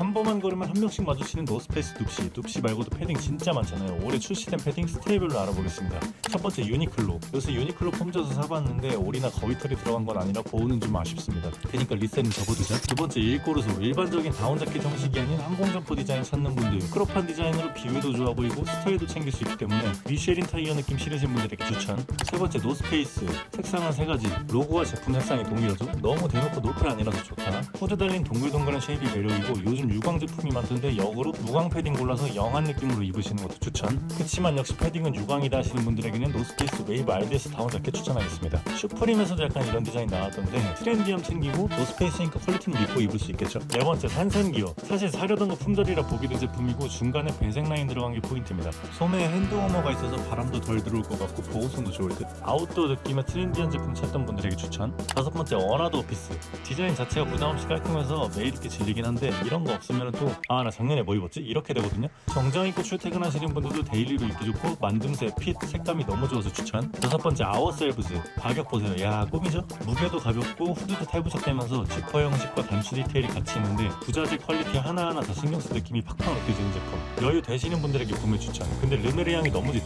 한번만 걸으면 한 명씩 마주치는 노스페이스 둡시. 둡시 말고도 패딩 진짜 많잖아요. 올해 출시된 패딩 스테이블로 알아보겠습니다. 첫 번째 유니클로. 요새 유니클로 폼져서 사봤는데 올이나 거위털이 들어간 건 아니라 보호는 좀 아쉽습니다. 그니까 리셀은 접어두자. 두 번째 일꼬르소. 일반적인 다운 자켓 형식이 아닌 항공점퍼 디자인 찾는 분들. 크롭한 디자인으로 비율도 좋아 보이고 스타일도 챙길 수 있기 때문에 미쉐린 타이어 느낌 싫으신 분들에게 추천. 세 번째 노스페이스. 색상은 세 가지. 로고와 제품 색상이 동일하죠. 너무 대놓고 노플 아니라서 좋다. 후드 달린 동글동글한 쉐입이 매력이고 요즘 유광 제품이 많던데 역으로 무광 패딩 골라서 영한 느낌으로 입으시는 것도 추천. 그치만 역시 패딩은 유광이다 하시는 분들에게는 노스페이스 웨이브 RDS 다운 자켓 추천하겠습니다. 슈프림에서도 약간 이런 디자인 나왔던데 트렌디함 챙기고 노스페이스니까 퀄리티는 믿고 입을 수 있겠죠. 네 번째 산산기어 사실 사려던 거 품절이라 보기 든 제품이고 중간에 배색 라인 들어간 게 포인트입니다. 소매에 핸드워머가 있어서 바람도 덜 들어올 것 같고 보호성도 좋을 듯. 아웃도어 느낌의 트렌디한 제품 찾던 분들에게 추천. 다섯 번째 어나더 오피스. 디자인 자체가 부담없이 깔끔해서 매일 입기 질리긴 한데 이런 거 없으면 또 아 나 작년에 뭐 입었지? 이렇게 되거든요. 정장 입고 출퇴근하시는 분들도 데일리로 입기 좋고 만듦새, 핏, 색감이 너무 좋아서 추천. 다섯 번째 아워셀브즈. 가격 보세요. 야 꿈이죠? 무게도 가볍고 후드도 탈부착되면서 지퍼 형식과 단추 디테일이 같이 있는데 부자재 퀄리티 하나하나 다 신경 쓴 느낌이 팍팍 느껴지는 제품. 여유 되시는 분들에게 구매 추천. 근데 르메르 향이 너무 짙어